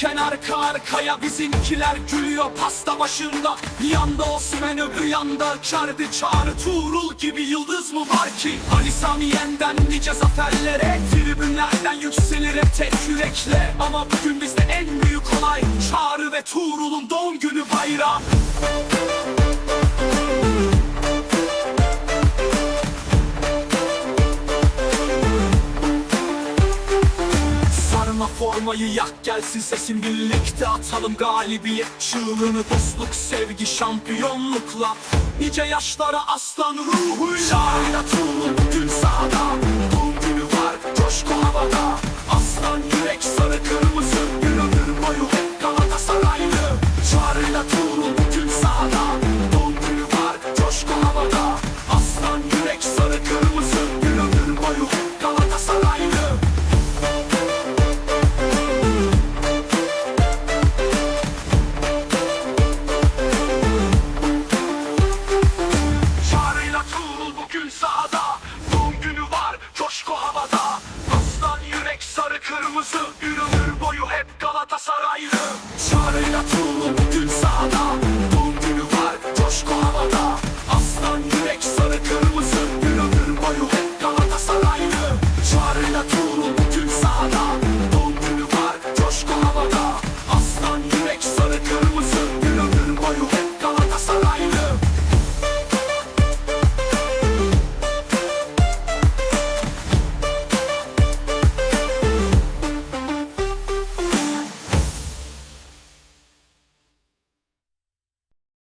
Gelirken arka arkaya bizimkiler gülüyor pasta başında. Bir yanda Osman öbür yanda Çardı. Çağrı Tuğrul gibi yıldız mı var ki? Ali Sami Yen'den nice zaferlere Tribünlerden yükselir hep tek yürekle. Ama bugün bizde en büyük olay Çağrı ve Tuğrul'un doğum günü bayram formayı yak gelsin sesin birlikte atalım galibiyet Çığlığını. Dostluk sevgi şampiyonlukla. Nice yaşlara aslan ruhuyla Tuğrul bugün sahada What's up?